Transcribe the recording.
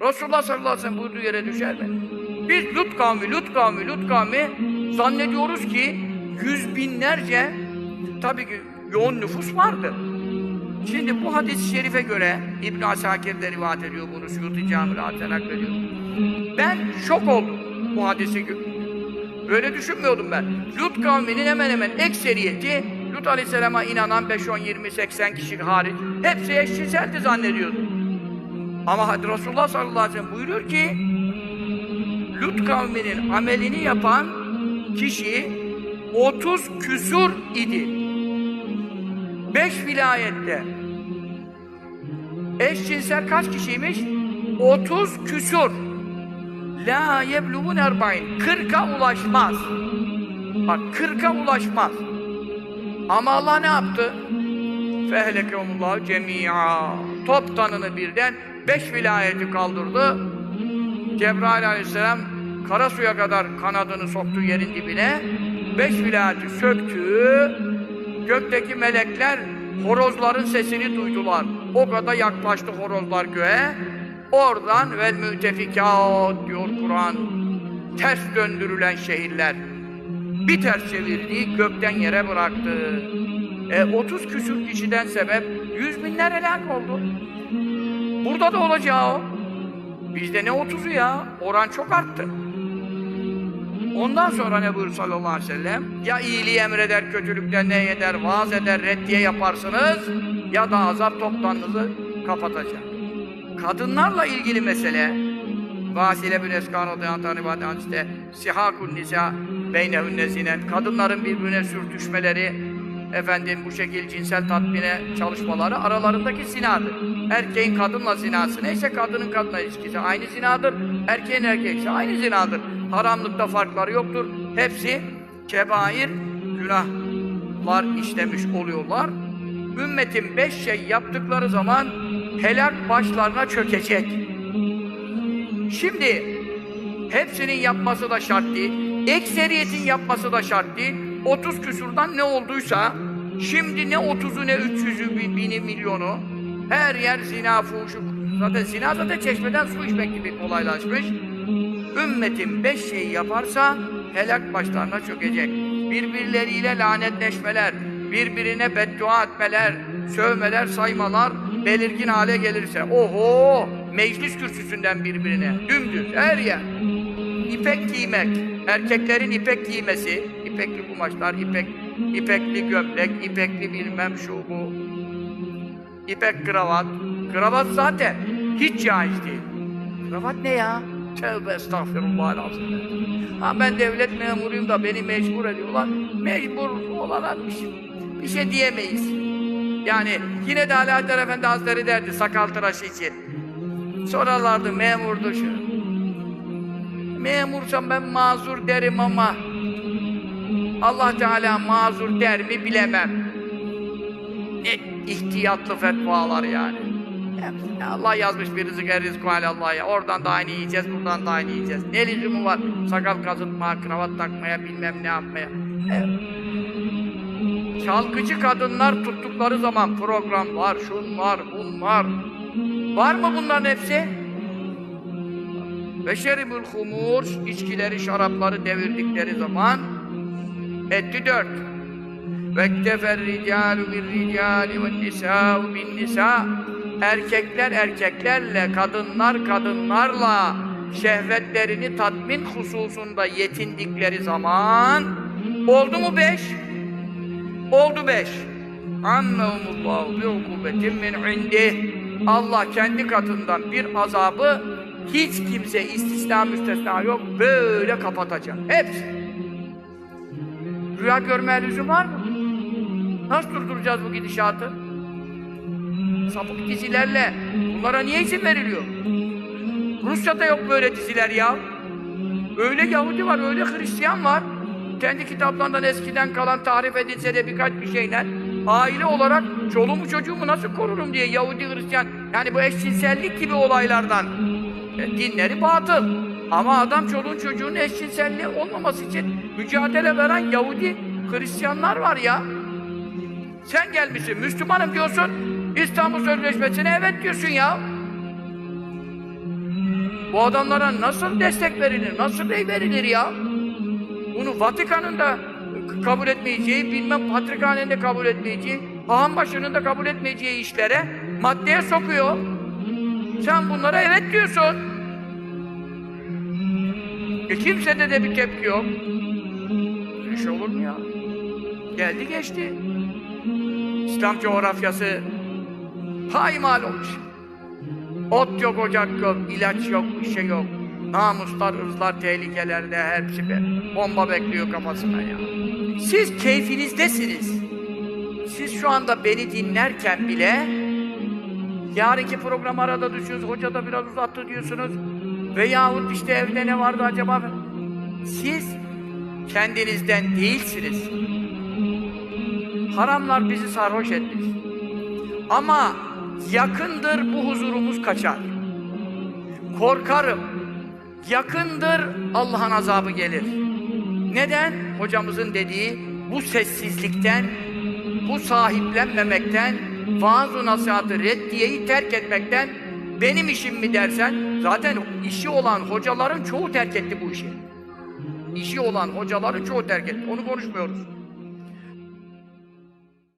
Resulullah sallallahu aleyhi ve sellem buyurduğu yere düşer mi? Biz Lut kavmi, Lut kavmi, Lut kavmi zannediyoruz ki yüz binlerce tabii ki yoğun nüfus vardı. Şimdi bu hadis-i şerife göre İbn Asakir de rivayet ediyor bunu Suyuti Camii'de naklediyor. Ben şok oldum bu hadisi Böyle düşünmüyordum ben. Lut kavminin hemen hemen ekseriyeti Lut Aleyhisselam'a inanan 5, 10, 20, 80 kişi hariç hepsi eşcinseldi zannediyordum. Ama Resulullah sallallahu aleyhi ve sellem buyuruyor ki Lut kavminin amelini yapan kişi 30 küsur idi. 5 vilayette. Eşcinsel kaç kişiymiş? 30 küsur. La yebluğun erbain. 40'a ulaşmaz. Bak 40'a ulaşmaz. Ama Allah ne yaptı? Fehlekehumullahu cemia. Toptanını birden 5 vilayeti kaldırdı. Cebrail aleyhisselam kara suya kadar kanadını soktu yerin dibine. Beş vilayeti söktü. Gökteki melekler horozların sesini duydular. O kadar yaklaştı horozlar göğe. Oradan vel mütefikat diyor Kur'an. Ters döndürülen şehirler. Bir ters çevirdi, gökten yere bıraktı. E, 30 küsür kişiden sebep yüz binler helak oldu. Burada da olacağı o. Bizde ne 30'u ya? Oran çok arttı. Ondan sonra ne buyur sallallahu aleyhi ve sellem? Ya iyiliği emreder, kötülükten ne eder, vaaz eder, reddiye yaparsınız ya da azap toptanınızı kapatacak. Kadınlarla ilgili mesele Vasile bin Eskan radıyallahu anh rivayet işte sihakun nisa beynehünne zinen kadınların birbirine sürtüşmeleri efendim bu şekil cinsel tatmine çalışmaları aralarındaki zinadır. Erkeğin kadınla zinası neyse kadının kadınla ilişkisi aynı zinadır. Erkeğin erkekse aynı zinadır. Haramlıkta farkları yoktur. Hepsi kebair günahlar işlemiş oluyorlar. Ümmetin beş şey yaptıkları zaman helak başlarına çökecek. Şimdi hepsinin yapması da şart değil. Ekseriyetin yapması da şart değil. 30 küsurdan ne olduysa şimdi ne 30'u ne 300'ü bin- bini milyonu her yer zina fuhuşu. Zaten zina zaten çeşmeden su içmek gibi kolaylaşmış. Ümmetin beş şeyi yaparsa helak başlarına çökecek. Birbirleriyle lanetleşmeler, birbirine beddua etmeler, sövmeler, saymalar belirgin hale gelirse. Oho! Meclis kürsüsünden birbirine, dümdüz, her yer. İpek giymek, erkeklerin ipek giymesi, ipekli kumaşlar, ipek, ipekli gömlek, ipekli bilmem şu bu. İpek kravat. Kravat zaten hiç caiz değil. Kravat ne ya? Tövbe estağfirullah lazım. Ha ben devlet memuruyum da beni mecbur ediyorlar. Mecbur olana bir şey, bir şey diyemeyiz. Yani yine de Alaaddin Efendi Hazretleri derdi sakal tıraşı için. Sorarlardı memurdu şu. Memursam ben mazur derim ama Allah Teala mazur der mi bilemem. Ne ihtiyatlı fetvalar yani. Ya Allah yazmış bir rızık er rizku ya. Oradan da aynı yiyeceğiz, buradan da aynı yiyeceğiz. Ne lüzumu var? Sakal kazıtma, kravat takmaya, bilmem ne yapmaya. Evet. Çalgıcı kadınlar tuttukları zaman program var, şunlar, bunlar. Var mı bunların hepsi? Ve şeribül humur, içkileri, şarapları devirdikleri zaman etti dört. Vektefer ricalu bir ricali ve nisa'u bin nisa Erkekler erkeklerle, kadınlar kadınlarla şehvetlerini tatmin hususunda yetindikleri zaman oldu mu beş? Oldu beş. Ammehumullahu bi ukubetin min indih. Allah kendi katından bir azabı hiç kimse istisna müstesna yok böyle kapatacak. Hepsi. Rüya görmeye lüzum var mı? Nasıl durduracağız bu gidişatı? Sapık dizilerle bunlara niye izin veriliyor? Rusya'da yok böyle diziler ya. Öyle Yahudi var, öyle Hristiyan var. Kendi kitaplarından eskiden kalan tarif edilse de birkaç bir şeyler aile olarak çoluğumu çocuğumu nasıl korurum diye Yahudi Hristiyan yani bu eşcinsellik gibi olaylardan e, dinleri batıl. Ama adam çoluğun çocuğun eşcinselliği olmaması için mücadele veren Yahudi Hristiyanlar var ya. Sen gelmişsin, Müslümanım diyorsun, İstanbul Sözleşmesi'ne evet diyorsun ya. Bu adamlara nasıl destek verilir, nasıl rey verilir ya? Bunu Vatikan'ın da kabul etmeyeceği, bilmem Patrikhane'nin de kabul etmeyeceği, Haham başının da kabul etmeyeceği işlere maddeye sokuyor. Sen bunlara evet diyorsun. E kimsede de bir tepki yok. Böyle şey olur mu ya? Geldi geçti. İslam coğrafyası paymal olmuş. Ot yok, ocak yok, ilaç yok, bir şey yok. Namuslar, ırzlar tehlikelerde hepsi be. Bomba bekliyor kafasına ya. Siz keyfinizdesiniz. Siz şu anda beni dinlerken bile yarınki program arada düşüyorsunuz, hoca da biraz uzattı diyorsunuz. Veyahut işte evde ne vardı acaba? Siz kendinizden değilsiniz. Haramlar bizi sarhoş etmiş. Ama yakındır bu huzurumuz kaçar. Korkarım. Yakındır Allah'ın azabı gelir. Neden? Hocamızın dediği bu sessizlikten, bu sahiplenmemekten, vaaz-ı nasihatı reddiyeyi terk etmekten benim işim mi dersen zaten işi olan hocaların çoğu terk etti bu işi. İşi olan hocaların çoğu terk etti. Onu konuşmuyoruz.